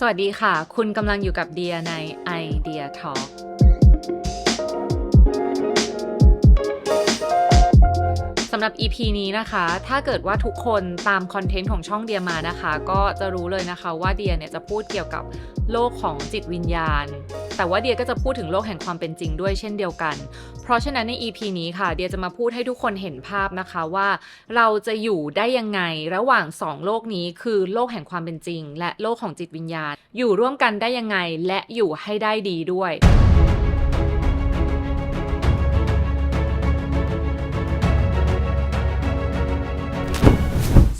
สวัสดีค่ะ คุณกำลังอยู่กับเดียใน Idea Talk สำหรับ EP นี้นะคะ ถ้าเกิดว่าทุกคนตามคอนเทนต์ของช่องเดียมานะคะ ก็จะรู้เลยนะคะว่าเดียเนี่ยจะพูดเกี่ยวกับโลกของจิตวิญญาณ แต่ว่าเดียก็จะพูดถึงโลกแห่งความเป็นจริงด้วยเช่นเดียวกัน เพราะฉะนั้นใน EP นี้ค่ะ เดียจะมาพูดให้ทุกคนเห็นภาพนะคะว่าเราจะอยู่ได้ยังไงระหว่างสองโลกนี้คือโลกแห่งความเป็นจริง และโลกของจิตวิญญาณ อยู่ร่วมกันได้ยังไงและอยู่ให้ได้ดีด้วย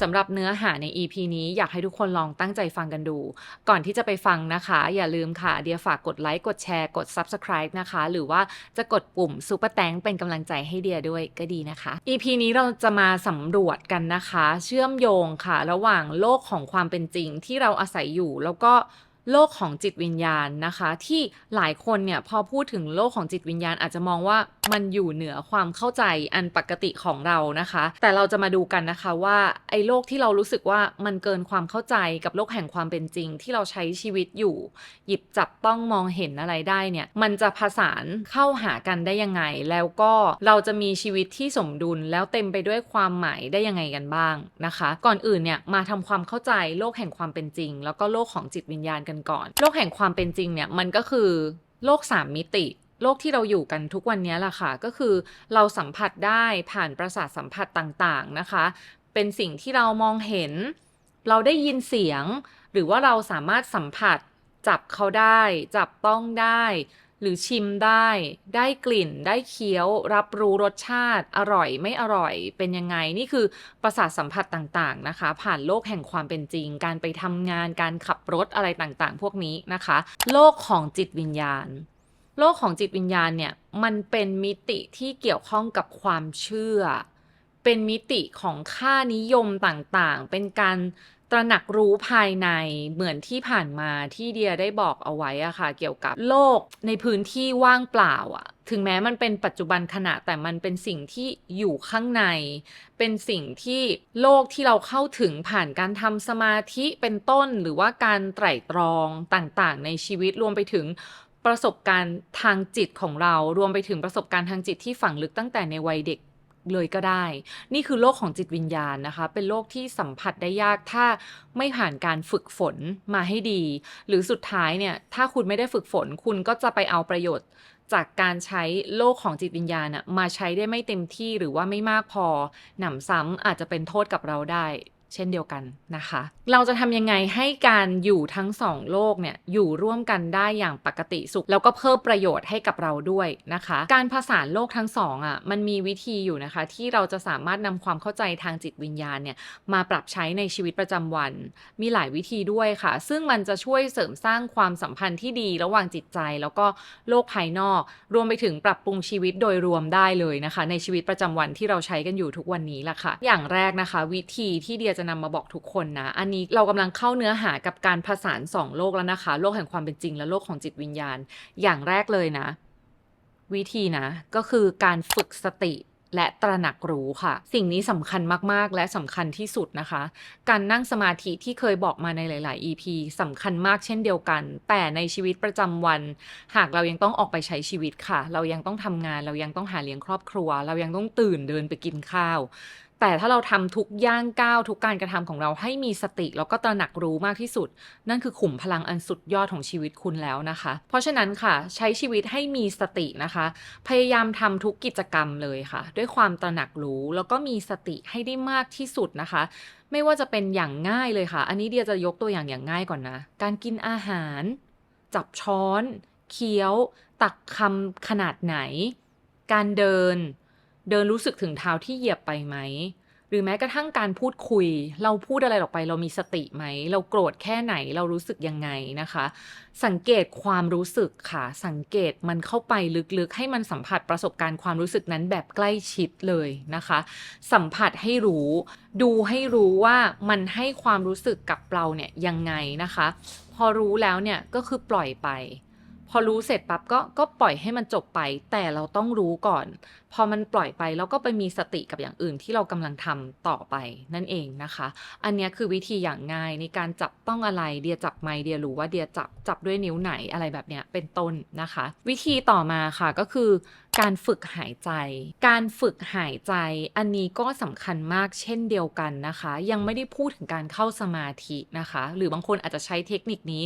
สำหรับเนื้อหาใน EP นี้อยากให้ทุกคนลองตั้งใจฟังกันดู ก่อนที่จะไปฟังนะคะ อย่าลืมค่ะ เดียฝากกดไลค์ กดแชร์ กด Subscribe นะคะ หรือว่าจะกดปุ่ม Super แตงเป็นกำลังใจให้เดียด้วยก็ดีนะคะ EP นี้เราจะมาสำรวจกันนะคะ เชื่อมโยงค่ะ ระหว่างโลกของความเป็นจริงที่เราอาศัยอยู่ แล้วก็โลกของจิตวิญญาณนะคะ ที่หลายคนเนี่ยพอพูดถึงโลกของจิตวิญญาณอาจจะมองว่า มันอยู่เหนือความเข้าใจอันปกติของเรานะคะ แต่เราจะมาดูกันนะคะว่าไอ้โลกที่เรารู้สึกว่ามันเกินความเข้าใจกับโลกแห่งความเป็นจริง ที่เราใช้ชีวิตอยู่ หยิบจับต้องมองเห็นอะไรได้เนี่ยมันจะผสานเข้าหากันได้ยังไง แล้วก็เราจะมีชีวิตที่สมดุลแล้วเต็มไปด้วยความหมายได้ยังไงกันบ้างนะคะ ก่อนอื่นเนี่ยมาทำความเข้าใจโลกแห่งความเป็นจริง แล้วก็โลกของจิตวิญญาณกันก่อน โลกแห่งความเป็นจริงเนี่ยมันก็คือโลกสามมิติ โลกที่เราอยู่กันทุกวันนี้แหละค่ะ ก็คือเราสัมผัสได้ผ่านประสาทสัมผัสต่างๆนะคะ เป็นสิ่งที่เรามองเห็น เราได้ยินเสียง หรือว่าเราสามารถสัมผัส จับเขาได้ จับต้องได้ หรือชิมได้ ได้กลิ่น ได้เคี้ยว รับรู้รสชาติ อร่อยไม่อร่อย เป็นยังไง นี่คือประสาทสัมผัสต่างๆนะคะ ผ่านโลกแห่งความเป็นจริง การไปทำงาน การขับรถอะไรต่างๆ พวกนี้นะคะ โลกของจิตวิญญาณ โลกของจิตวิญญาณเนี่ยมันเป็นมิติที่เกี่ยวข้องกับความเชื่อ เป็นมิติของค่านิยมต่างๆ เป็นการตระหนักรู้ภายในเหมือนที่ผ่านมาที่เดียได้บอกเอาไว้อะค่ะ เกี่ยวกับโลกในพื้นที่ว่างเปล่าอะถึงแม้มันเป็นปัจจุบันขณะแต่มันเป็นสิ่งที่อยู่ข้างใน เป็นสิ่งที่โลกที่เราเข้าถึงผ่านการทำสมาธิเป็นต้น หรือว่าการไตร่ตรองต่างๆ ในชีวิตรวมไปถึง ประสบการณ์ทางจิตของเรารวมไปถึงประสบการณ์ทางจิตที่ฝังลึกตั้งแต่ในวัยเด็กเลยก็ได้ นี่คือโลกของจิตวิญญาณนะคะ เป็นโลกที่สัมผัสได้ยากถ้าไม่ผ่านการฝึกฝนมาให้ดี หรือสุดท้ายเนี่ย ถ้าคุณไม่ได้ฝึกฝน คุณก็จะไปเอาประโยชน์จากการใช้โลกของจิตวิญญาณมาใช้ได้ไม่เต็มที่หรือว่าไม่มากพอ หนำซ้ำอาจจะเป็นโทษกับเราได้ เช่นเดียวกันนะคะ เราจะทำยังไงให้การอยู่ทั้งสองโลกเนี่ยอยู่ร่วมกันได้อย่างปกติสุข แล้วก็เพิ่มประโยชน์ให้กับเราด้วยนะคะ การผสานโลกทั้งสองอะมันมีวิธีอยู่นะคะ ที่เราจะสามารถนำความเข้าใจทางจิตวิญญาณเนี่ยมาปรับใช้ในชีวิตประจำวัน มีหลายวิธีด้วยค่ะ ซึ่งมันจะช่วยเสริมสร้างความสัมพันธ์ที่ดีระหว่างจิตใจ แล้วก็โลกภายนอก รวมไปถึงปรับปรุงชีวิตโดยรวมได้เลยนะคะ ในชีวิตประจำวันที่เราใช้กันอยู่ทุกวันนี้ละค่ะ อย่างแรกนะคะ วิธีที่เดียจะนำมาบอกทุกคนนะ อันนี้เรากำลังเข้าเนื้อหากับการผสานสองโลกแล้วนะคะ โลกแห่งความเป็นจริงและโลกของจิตวิญญาณ อย่างแรกเลยนะ วิธีนะ ก็คือการฝึกสติและตระหนักรู้ค่ะ สิ่งนี้สำคัญมาก ๆ และสำคัญที่สุดนะคะ การนั่งสมาธิที่เคยบอกมาในหลาย ๆ EP สำคัญมากเช่นเดียวกัน แต่ในชีวิตประจำวัน หากเรายังต้องออกไปใช้ชีวิตค่ะ เรายังต้องทำงาน เรายังต้องหาเลี้ยงครอบครัว เรายังต้องตื่นเดินไปกินข้าว แต่ถ้าเราทำทุกย่างก้าวทุกการกระทำของเราให้มีสติแล้วก็ตระหนักรู้มากที่สุด นั่นคือขุมพลังอันสุดยอดของชีวิตคุณแล้วนะคะ เพราะฉะนั้นค่ะ ใช้ชีวิตให้มีสตินะคะ พยายามทำทุกกิจกรรมเลยค่ะ ด้วยความตระหนักรู้แล้วก็มีสติให้ได้มากที่สุดนะคะ ไม่ว่าจะเป็นอย่างง่ายเลยค่ะ อันนี้เดียจะยกตัวอย่างอย่างง่ายก่อนนะ การกินอาหาร จับช้อน เคี้ยว ตักคำขนาดไหน การเดิน เดินรู้สึกถึงเท้าที่เหยียบไปไหม หรือแม้กระทั่งการพูดคุย เราพูดอะไรออกไป เรามีสติไหม เราโกรธแค่ไหน เรารู้สึกยังไงนะคะ สังเกตความรู้สึกค่ะ สังเกตมันเข้าไปลึกๆ ให้มันสัมผัสประสบการณ์ความรู้สึกนั้นแบบใกล้ชิดเลยนะคะ สัมผัสให้รู้ ดูให้รู้ว่ามันให้ความรู้สึกกับเราเนี่ยยังไงนะคะ พอรู้แล้วเนี่ยก็คือปล่อยไป พอรู้เสร็จปั๊บก็ก็ปล่อยให้มันจบไป แต่เราต้องรู้ก่อน พอมันปล่อยไปแล้วก็ไปมีสติกับอย่างอื่นที่เรากำลังทำต่อไปนั่นเองนะคะ อันนี้คือวิธีอย่างง่ายในการจับต้องอะไรเดียจับไมค์เดียรู้ว่าเดียจับจับด้วยนิ้วไหนอะไรแบบเนี้ยเป็นต้นนะคะ วิธีต่อมาค่ะก็คือ การฝึกหายใจ การฝึกหายใจ อันนี้ก็สำคัญมากเช่นเดียวกันนะคะ ยังไม่ได้พูดถึงการเข้าสมาธินะคะ หรือบางคนอาจจะใช้เทคนิคนี้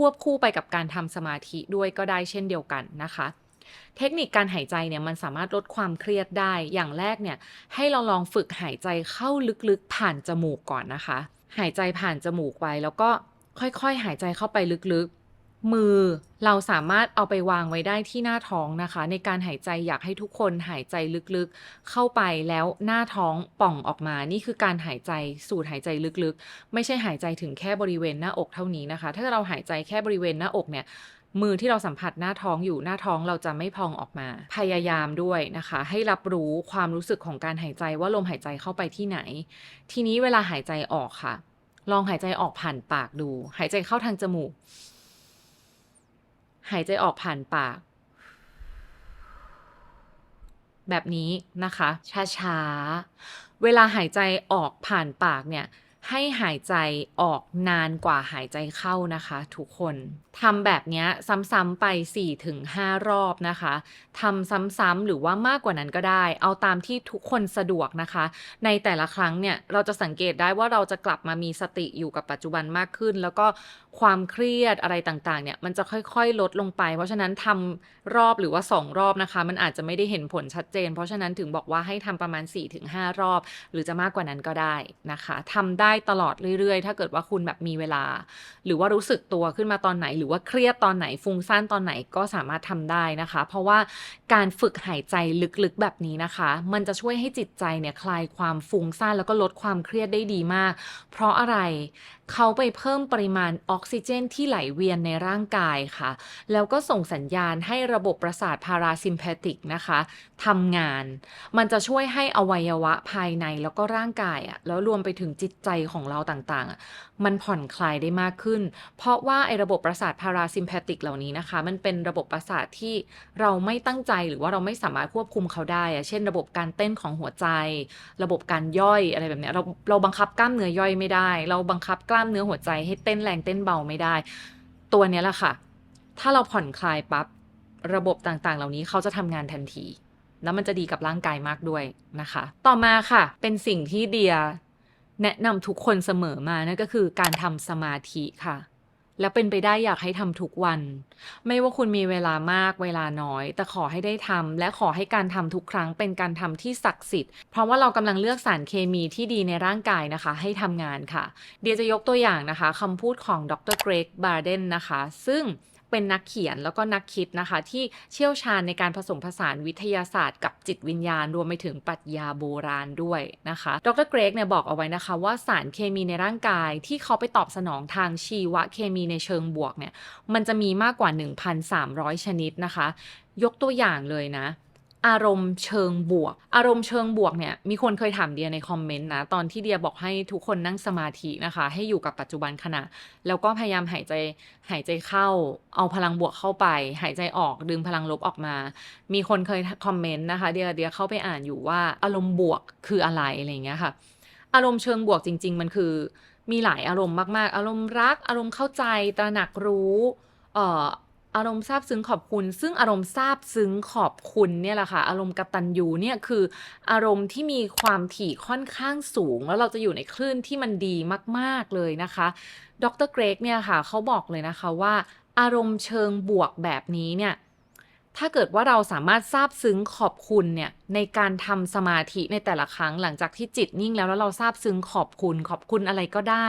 ควบคู่ไปกับการทำสมาธิด้วยก็ได้เช่นเดียวกันนะคะ เทคนิคการหายใจเนี่ยมันสามารถลดความเครียดได้ อย่างแรกเนี่ยให้เราลองฝึกหายใจเข้าลึกๆผ่านจมูกก่อนนะคะ หายใจผ่านจมูกไปแล้วก็ค่อยๆ หายใจเข้าไปลึกๆ มือเราสามารถเอาไปวางไว้ได้ที่หน้าท้องนะคะ ในการหายใจอยากให้ทุกคนหายใจลึกๆ เข้าไปแล้วหน้าท้องป่องออกมา นี่คือการหายใจสูดหายใจลึกๆ ไม่ใช่หายใจถึงแค่บริเวณหน้าอกเท่านี้นะคะ ถ้าเราหายใจแค่บริเวณหน้าอกเนี่ยมือที่เราสัมผัสหน้าท้องอยู่หน้าท้องเราจะไม่พองออกมา พยายามด้วยนะคะ ให้รับรู้ความรู้สึกของการหายใจว่าลมหายใจเข้าไปที่ไหน ทีนี้เวลาหายใจออกค่ะ ลองหายใจออกผ่านปากดู หายใจเข้าทางจมูก หายใจออกผ่านปาก แบบนี้นะคะ ช้าๆ เวลาหายใจออกผ่านปากเนี่ย ให้หายใจออกนานกว่าหายใจเข้านะคะ ทุกคนทำแบบเนี้ยซ้ำๆไป 4-5 รอบนะคะทำซ้ำๆหรือว่ามากกว่านั้นก็ได้ เอาตามที่ทุกคนสะดวกนะคะ ในแต่ละครั้งเนี่ยเราจะสังเกตได้ว่าเราจะกลับมามีสติอยู่กับปัจจุบันมากขึ้น แล้วก็ความเครียดอะไรต่างๆเนี่ยมันจะค่อยๆ ลดลงไป เพราะฉะนั้นทำรอบหรือว่า 2 รอบนะคะ มันอาจจะไม่ได้เห็นผลชัดเจน เพราะฉะนั้นถึงบอกว่าให้ทำประมาณ 4-5 รอบ หรือจะมากกว่านั้นก็ได้นะคะทำได้ตลอดเรื่อยๆ ถ้าเกิดว่าคุณแบบมีเวลา หรือว่ารู้สึกตัวขึ้นมาตอนไหนหรือว่าเครียดตอนไหนฟุ้งซ่านตอนไหนก็สามารถทำได้นะคะ เพราะว่าการฝึกหายใจลึกๆแบบนี้นะคะ มันจะช่วยให้จิตใจเนี่ยคลายความฟุ้งซ่านแล้วก็ลดความเครียดได้ดีมาก เพราะอะไร เขาไปเพิ่มปริมาณออกซิเจนที่ไหลเวียนในร่างกายค่ะ แล้วก็ส่งสัญญาณให้ระบบประสาทพาราซิมแพติกนะคะทำงาน มันจะช่วยให้อวัยวะภายในแล้วก็ร่างกายอะแล้วรวมไปถึงจิตใจของเราต่างๆอะมันผ่อนคลายได้มากขึ้น เพราะว่าไอ้ระบบประสาทพาราซิมแพติกเหล่านี้นะคะ มันเป็นระบบประสาทที่เราไม่ตั้งใจหรือว่าเราไม่สามารถควบคุมเขาได้อะเช่น ระบบการเต้นของหัวใจ ระบบการย่อยอะไรแบบเนี้ยเราเราบังคับกล้ามเนื้อย่อยไม่ได้ เราบังคับกล้ามเนื้อหัวใจให้เต้นแรงเต้นเบาไม่ได้ ตัวนี้แหละค่ะ ถ้าเราผ่อนคลายปั๊บระบบต่างๆ เหล่านี้เขาจะทำงานทันที แล้วมันจะดีกับร่างกายมากด้วยนะคะ ต่อมาค่ะ เป็นสิ่งที่เดียแนะนำทุกคนเสมอมานั่นก็คือการทำสมาธิค่ะ แล้วเป็นไปได้อยากให้ทำทุกวัน ไม่ว่าคุณมีเวลามากเวลาน้อย แต่ขอให้ได้ทำและขอให้การทำทุกครั้งเป็นการทำที่ศักดิ์สิทธิ์ เพราะว่าเรากำลังเลือกสารเคมีที่ดีในร่างกายนะคะ ให้ทำงานค่ะ เดียจะยกตัวอย่างนะคะคำพูดของดรเกรกบาร์เดนนะคะ ซึ่ง เป็นนักเขียนแล้วก็นักคิดนะคะ ที่เชี่ยวชาญในการผสมผสานวิทยาศาสตร์กับจิตวิญญาณรวมไปถึงปรัชญาโบราณด้วยนะคะ ดรเกรกเนี่ยบอกเอาไว้นะคะว่าสารเคมีในร่างกายที่เขาไปตอบสนองทางชีวเคมีในเชิงบวกเนี่ยมันจะมีมากกว่า 1,300 ชนิดนะคะ ยกตัวอย่างเลยนะ อารมณ์เชิงบวก อารมณ์เชิงบวกเนี่ยมีคนเคยถามเดียในคอมเมนต์นะตอนที่เดียบอกให้ทุกคนนั่งสมาธินะคะ ให้อยู่กับปัจจุบันขณะ แล้วก็พยายามหายใจหายใจเข้า เอาพลังบวกเข้าไป หายใจออกดึงพลังลบออกมา มีคนเคยคอมเมนต์นะคะ เดียเดียเข้าไปอ่านอยู่ว่าอารมณ์บวกคืออะไรอะไรเงี้ยค่ะ อารมณ์เชิงบวกจริง ๆ มันคือ มีหลายอารมณ์มาก ๆ อารมณ์รัก อารมณ์เข้าใจตระหนักรู้เอ่อ อารมณ์ซาบซึ้งขอบคุณ ซึ่งอารมณ์ซาบซึ้งขอบคุณเนี่ยแหละค่ะ อารมณ์กตัญญูเนี่ยคืออารมณ์ที่มีความถี่ค่อนข้างสูง แล้วเราจะอยู่ในคลื่นที่มันดีมาก ๆ เลยนะคะ ดรเกรกเนี่ยค่ะเขาบอกเลยนะคะว่า อารมณ์เชิงบวกแบบนี้เนี่ย ถ้าเกิดว่าเราสามารถซาบซึ้งขอบคุณเนี่ยในการทำสมาธิในแต่ละครั้งหลังจากที่จิตนิ่งแล้วแล้วเราซาบซึ้งขอบคุณ ขอบคุณอะไรก็ได้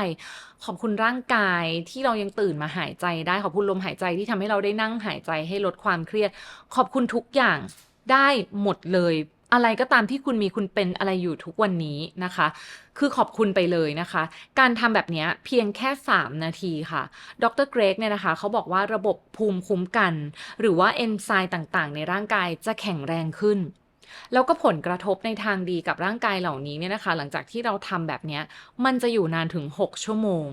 ขอบคุณร่างกายที่เรายังตื่นมาหายใจได้ขอบคุณลมหายใจที่ทำให้เราได้นั่งหายใจให้ลดความเครียด ขอบคุณทุกอย่างได้หมดเลย อะไรก็ตามที่คุณมีคุณเป็นอะไรอยู่ทุกวันนี้นะคะ คือขอบคุณไปเลยนะคะ การทำแบบนี้เพียงแค่ 3 นาทีค่ะ ดรเกรกเนี่ยนะคะเขาบอกว่าระบบภูมิคุ้มกัน หรือว่าเอนไซม์ต่างๆ ในร่างกายจะแข็งแรงขึ้นแล้วก็ผลกระทบในทางดีกับร่างกายเหล่านี้เนี่ยนะคะ หลังจากที่เราทำแบบนี้มันจะอยู่นานถึง 6 ชั่วโมง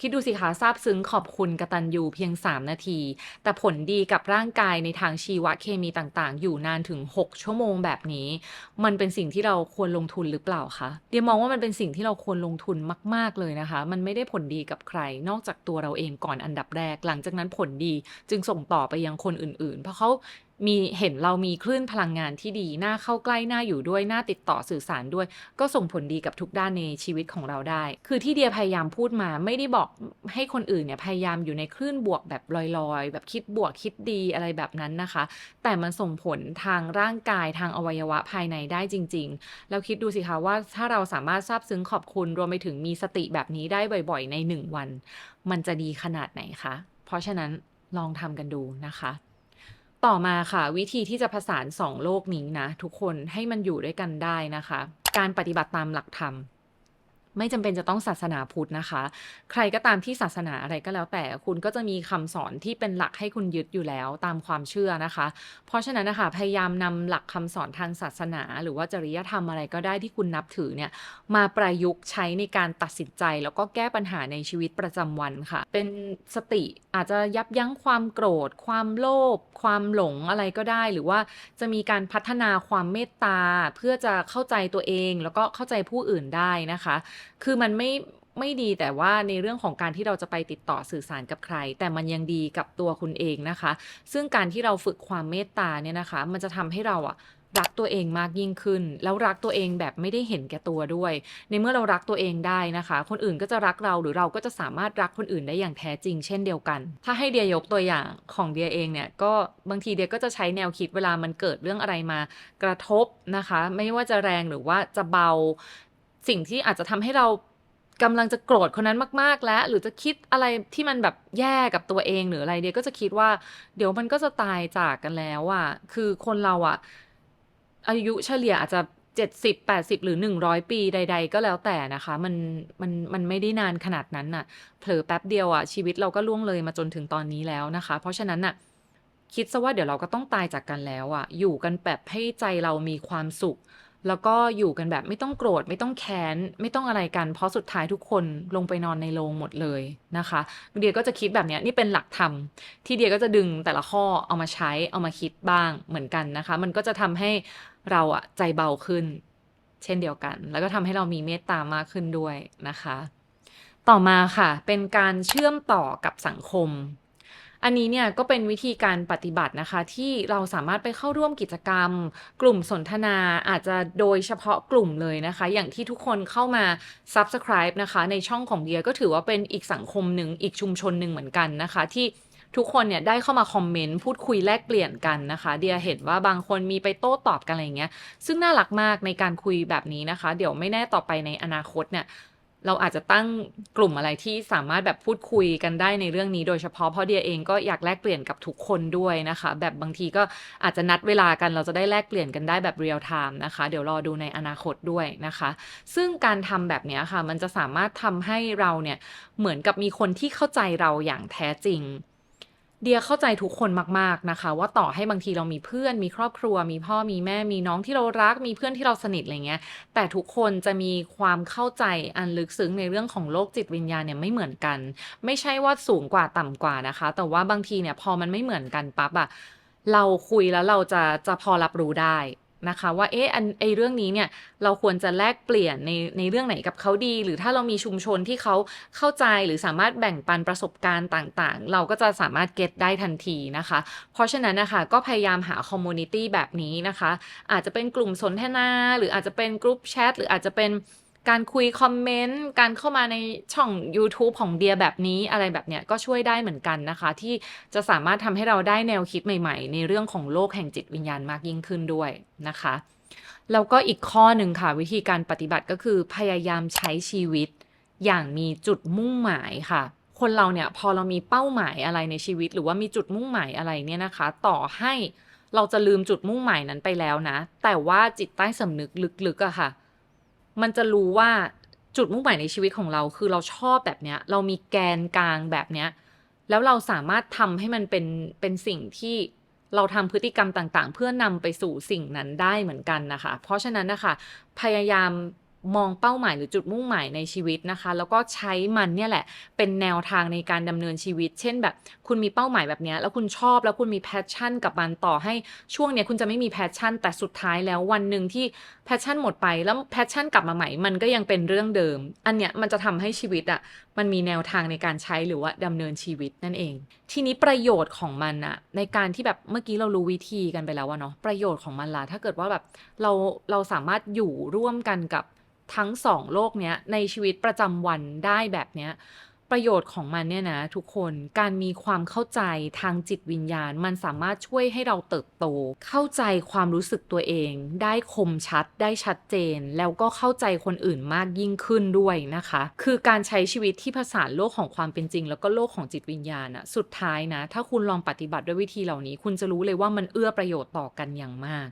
คิดดูสิคะซาบซึ้งขอบคุณกตัญญูเพียง 3 นาที แต่ผลดีกับร่างกายในทางชีวเคมีต่างๆ อยู่นานถึง 6 ชั่วโมงแบบนี้ มันเป็นสิ่งที่เราควรลงทุนหรือเปล่าคะเดียมองว่ามันเป็นสิ่งที่เราควรลงทุนมาก ๆเลยนะคะ มันไม่ได้ผลดีกับใคร นอกจากตัวเราเองก่อนอันดับแรก หลังจากนั้นผลดีจึงส่งต่อไปยังคนอื่นๆ เพราะเขา มีเห็นเรามีคลื่นพลังงานที่ดีน่าเข้าใกล้น่าอยู่ด้วยน่าติดต่อสื่อสารด้วย ก็ส่งผลดีกับทุกด้านในชีวิตของเราได้ คือที่เดียพยายามพูดมาไม่ได้บอกให้คนอื่นเนี่ยพยายามอยู่ในคลื่นบวกแบบลอยๆ แบบคิดบวกคิดดีอะไรแบบนั้นนะคะ แต่มันส่งผลทางร่างกายทางอวัยวะภายในได้จริง ๆ แล้วคิดดูสิคะว่าถ้าเราสามารถซาบซึ้งขอบคุณรวมไปถึงมีสติแบบนี้ได้บ่อย ๆ ในหนึ่งวัน มันจะดีขนาดไหนคะ เพราะฉะนั้นลองทำกันดูนะคะ ต่อมาค่ะ วิธีที่จะผสานสองโลกนี้นะ ทุกคนให้มันอยู่ด้วยกันได้นะคะ การปฏิบัติตามหลักธรรม ไม่จำเป็นจะต้องศาสนาพุทธนะคะ ใครก็ตามที่ศาสนาอะไรก็แล้วแต่คุณก็จะมีคำสอนที่เป็นหลักให้คุณยึดอยู่แล้วตามความเชื่อนะคะ เพราะฉะนั้นนะคะพยายามนำหลักคำสอนทางศาสนา หรือว่าจริยธรรมอะไรก็ได้ที่คุณนับถือเนี่ยมาประยุกต์ใช้ในการตัดสินใจ แล้วก็แก้ปัญหาในชีวิตประจำวันค่ะ เป็นสติอาจจะยับยั้งความโกรธ ความโลภความหลงอะไรก็ได้ หรือว่าจะมีการพัฒนาความเมตตาเพื่อจะเข้าใจตัวเอง แล้วก็เข้าใจผู้อื่นได้นะคะคือมันไม่ไม่ดีแต่ว่าในเรื่องของการที่เราจะไปติดต่อสื่อสารกับใคร แต่มันยังดีกับตัวคุณเองนะคะ ซึ่งการที่เราฝึกความเมตตาเนี่ยนะคะ มันจะทำให้เราอะรักตัวเองมากยิ่งขึ้น แล้วรักตัวเองแบบไม่ได้เห็นแก่ตัวด้วย ในเมื่อเรารักตัวเองได้นะคะ คนอื่นก็จะรักเราหรือเราก็จะสามารถรักคนอื่นได้อย่างแท้จริง เช่นเดียวกัน ถ้าให้เดียยกตัวอย่างของเดียเองเนี่ยก็บางทีเดียก็จะใช้แนวคิดเวลามันเกิดเรื่องอะไรมากระทบนะคะ ไม่ว่าจะแรงหรือว่าจะเบา สิ่งที่อาจจะทำให้เรากำลังจะโกรธคนนั้นมาก ๆ แล้ว หรือจะคิดอะไรที่มันแบบแย่กับตัวเองหรืออะไรเดียก็จะคิดว่าเดี๋ยวมันก็จะตายจากกันแล้วอะคือคนเราอะอายุเฉลี่ยอาจจะเจ็ดสิบแปดสิบหรือหนึ่งร้อยปีใด ๆ ก็แล้วแต่นะคะ มันมันมันไม่ได้นานขนาดนั้นน่ะ เผลอแป๊บเดียวอะชีวิตเราก็ล่วงเลยมาจนถึงตอนนี้แล้วนะคะ เพราะฉะนั้นน่ะคิดซะว่าเดี๋ยวเราก็ต้องตายจากกันแล้วอะ อยู่กันแบบให้ใจเรามีความสุข แล้วก็อยู่กันแบบไม่ต้องโกรธไม่ต้องแค้นไม่ต้องอะไรกัน เพราะสุดท้ายทุกคนลงไปนอนในโรงหมดเลยนะคะ เดียก็จะคิดแบบนี้นี่เป็นหลักธรรมที่เดียก็จะดึงแต่ละข้อเอามาใช้เอามาคิดบ้างเหมือนกันนะคะ มันก็จะทำให้เราอะใจเบาขึ้น เช่นเดียวกัน แล้วก็ทำให้เรามีเมตตามากขึ้นด้วยนะคะ ต่อมาค่ะเป็นการเชื่อมต่อกับสังคม อันนี้เนี่ยก็เป็นวิธีการปฏิบัตินะคะ ที่เราสามารถไปเข้าร่วมกิจกรรม กลุ่มสนทนาอาจจะโดยเฉพาะกลุ่มเลยนะคะ อย่างที่ทุกคนเข้ามา subscribe นะคะ ในช่องของเดียก็ถือว่าเป็นอีกสังคมหนึ่งอีกชุมชนหนึ่งเหมือนกันนะคะ ที่ทุกคนเนี่ยได้เข้ามาคอมเมนต์พูดคุยแลกเปลี่ยนกันนะคะ เดียเห็นว่าบางคนมีไปโต้ตอบกันอะไรเงี้ย ซึ่งน่ารักมากในการคุยแบบนี้นะคะ เดี๋ยวไม่แน่ต่อไปในอนาคตเนี่ย เราอาจจะตั้งกลุ่มอะไรที่สามารถแบบพูดคุยกันได้ในเรื่องนี้โดยเฉพาะเพราะเดียเองก็อยากแลกเปลี่ยนกับทุกคนด้วยนะคะ แบบบางทีก็อาจจะนัดเวลากันเราจะได้แลกเปลี่ยนกันได้แบบเรียลไทม์นะคะ เดี๋ยวรอดูในอนาคตด้วยนะคะ ซึ่งการทำแบบนี้ค่ะ มันจะสามารถทำให้เราเนี่ยเหมือนกับมีคนที่เข้าใจเราอย่างแท้จริง เดียเข้าใจทุกคนมากๆนะคะ ว่าต่อให้บางทีเรามีเพื่อน มีครอบครัว มีพ่อมีแม่มีน้องที่เรารัก มีเพื่อนที่เราสนิทอะไรเงี้ย แต่ทุกคนจะมีความเข้าใจอันลึกซึ้งในเรื่องของโลกจิตวิญญาณเนี่ยไม่เหมือนกัน ไม่ใช่ว่าสูงกว่าต่ำกว่านะคะ แต่ว่าบางทีเนี่ยพอมันไม่เหมือนกันปั๊บอะเราคุยแล้วเราจะจะพอรับรู้ได้ นะคะว่าเอ๊ะอันไอเรื่องนี้เนี่ยเราควรจะแลกเปลี่ยนในในเรื่องไหนกับเขาดี หรือถ้าเรามีชุมชนที่เขาเข้าใจหรือสามารถแบ่งปันประสบการณ์ต่างๆ เราก็จะสามารถเก็ตได้ทันทีนะคะ เพราะฉะนั้นนะคะก็พยายามหาคอมมูนิตี้แบบนี้นะคะ อาจจะเป็นกลุ่มสนทนา หรืออาจจะเป็นกลุ่มแชทหรืออาจจะเป็น การคุยคอมเมนต์ การเข้ามาในช่อง YouTube ของเดียแบบนี้อะไรแบบเนี้ยก็ช่วยได้เหมือนกันนะคะ ที่จะสามารถทำให้เราได้แนวคิดใหม่ๆ ในเรื่องของโลกแห่งจิตวิญญาณมากยิ่งขึ้นด้วยนะคะ แล้วก็อีกข้อหนึ่งค่ะ วิธีการปฏิบัติก็คือพยายามใช้ชีวิต อย่างมีจุดมุ่งหมายค่ะ คนเราเนี่ยพอเรามีเป้าหมายอะไรในชีวิต หรือว่ามีจุดมุ่งหมายอะไรเนี่ยนะคะ ต่อให้เราจะลืมจุดมุ่งหมายนั้นไปแล้วนะ แต่ว่าจิตใต้สำนึกลึกๆอะค่ะ มันจะรู้ว่าจุดมุ่งหมายในชีวิตของเรา คือเราชอบแบบเนี้ย เรามีแกนกลางแบบเนี้ย แล้วเราสามารถทำให้มันเป็นเป็นสิ่งที่เราทำพฤติกรรมต่างๆ เพื่อนำไปสู่สิ่งนั้นได้เหมือนกันนะคะ เพราะฉะนั้นนะคะพยายาม มองเป้าหมายหรือจุดมุ่งหมายในชีวิตนะคะ แล้วก็ใช้มันเนี่ยแหละ เป็นแนวทางในการดำเนินชีวิต เช่นแบบ คุณมีเป้าหมายแบบนี้แล้วคุณชอบแล้วคุณมีแพชชั่นกับมันต่อให้ช่วงเนี้ยคุณจะไม่มีแพชชั่น แต่สุดท้ายแล้ววันหนึ่งที่แพชชั่นหมดไปแล้วแพชชั่นกลับมาใหม่ มันก็ยังเป็นเรื่องเดิม อันเนี้ยมันจะทำให้ชีวิตอะมันมีแนวทางในการใช้หรือว่าดำเนินชีวิตนั่นเอง ทีนี้ประโยชน์ของมันอะในการที่แบบเมื่อกี้เรารู้วิธีกันไปแล้วอะเนาะประโยชน์ของมันล่ะถ้าเกิดว่าแบบเราเราสามารถอยู่ร่วมกันกับ ทั้งสองโลกเนี้ยในชีวิตประจำวันได้แบบเนี้ยประโยชน์ของมันเนี่ยนะทุกคนการมีความเข้าใจทางจิตวิญญาณ มันสามารถช่วยให้เราเติบโต เข้าใจความรู้สึกตัวเอง ได้คมชัดได้ชัดเจน แล้วก็เข้าใจคนอื่นมากยิ่งขึ้นด้วยนะคะ คือการใช้ชีวิตที่ผสานโลกของความเป็นจริง แล้วก็โลกของจิตวิญญาณอะสุดท้ายนะ ถ้าคุณลองปฏิบัติด้วยวิธีเหล่านี้ คุณจะรู้เลยว่ามันเอื้อประโยชน์ต่อกันอย่างมาก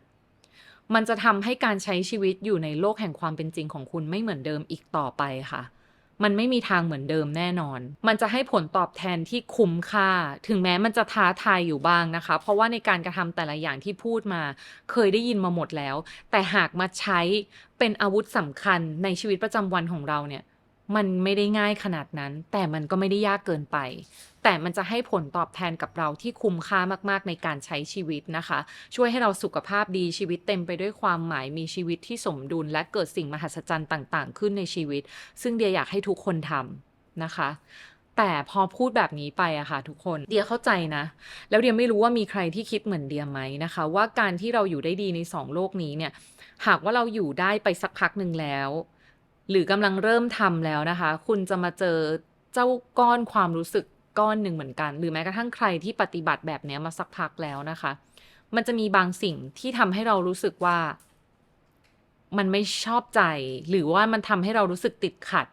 มันจะทำให้การใช้ชีวิตอยู่ในโลกแห่งความเป็นจริงของคุณไม่เหมือนเดิมอีกต่อไปค่ะ มันไม่มีทางเหมือนเดิมแน่นอน มันจะให้ผลตอบแทนที่คุ้มค่า ถึงแม้มันจะท้าทายอยู่บ้างนะคะ เพราะว่าในการกระทำแต่ละอย่างที่พูดมา เคยได้ยินมาหมดแล้ว แต่หากมาใช้เป็นอาวุธสำคัญในชีวิตประจำวันของเราเนี่ย มันไม่ได้ง่ายขนาดนั้น แต่มันก็ไม่ได้ยากเกินไป แต่มันจะให้ผลตอบแทนกับเราที่คุ้มค่ามากๆในการใช้ชีวิตนะคะ ช่วยให้เราสุขภาพดีชีวิตเต็มไปด้วยความหมายมีชีวิตที่สมดุลและเกิดสิ่งมหัศจรรย์ต่างๆ ขึ้นในชีวิต ซึ่งเดียอยากให้ทุกคนทำนะคะแต่พอพูดแบบนี้ไปอะค่ะทุกคนเดียเข้าใจนะ แล้วเดียไม่รู้ว่ามีใครที่คิดเหมือนเดียไหมนะคะ ว่าการที่เราอยู่ได้ดีในสองโลกนี้เนี่ย หากว่าเราอยู่ได้ไปสักพักหนึ่งแล้ว หรือกำลังเริ่มทำแล้วนะคะ คุณจะมาเจอเจ้าก้อนความรู้สึก ก้อนหนึ่งเหมือนกัน หรือแม้กระทั่งใครที่ปฏิบัติแบบนี้มาสักพักแล้วนะคะ มันจะมีบางสิ่งที่ทำให้เรารู้สึกว่า มันไม่ชอบใจ หรือว่ามันทำให้เรารู้สึกติดขัด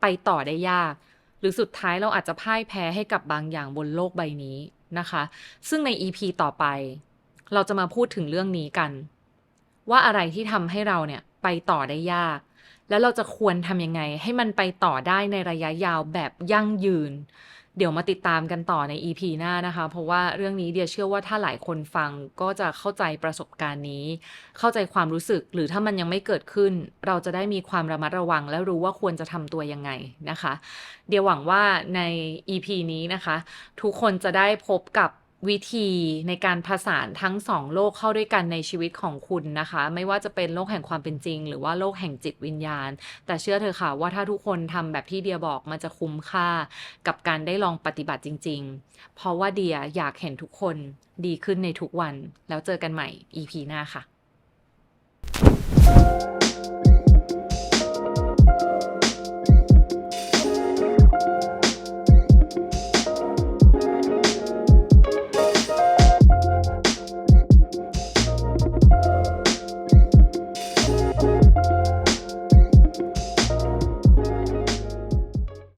ไปต่อได้ยาก หรือสุดท้ายเราอาจจะพ่ายแพ้ให้กับบางอย่างบนโลกใบนี้นะคะ ซึ่งใน EP ต่อไป เราจะมาพูดถึงเรื่องนี้กัน ว่าอะไรที่ทำให้เราเนี่ยไปต่อได้ยาก แล้วเราจะควรทำยังไง ให้มันไปต่อได้ในระยะยาวแบบยั่งยืน เดี๋ยวมาติดตามกันต่อใน EP หน้านะคะ เพราะว่าเรื่องนี้เดียเชื่อว่าถ้าหลายคนฟังก็จะเข้าใจประสบการณ์นี้ เข้าใจความรู้สึกหรือถ้ามันยังไม่เกิดขึ้น เราจะได้มีความระมัดระวัง และรู้ว่าควรจะทำตัวยังไงนะคะ เดียวหวังว่าใน EP นี้นะคะ ทุกคนจะได้พบกับ วิธีในการผสานทั้งสองโลกเข้าด้วยกันในชีวิตของคุณนะคะ ไม่ว่าจะเป็นโลกแห่งความเป็นจริง หรือว่าโลกแห่งจิตวิญญาณ แต่เชื่อเถอค่ะว่าถ้าทุกคนทำแบบที่เดียบอกมันจะคุ้มค่ากับการได้ลองปฏิบัติจริง ๆ เพราะว่าเดียอยากเห็นทุกคนดีขึ้นในทุกวัน แล้วเจอกันใหม่ EP หน้าค่ะ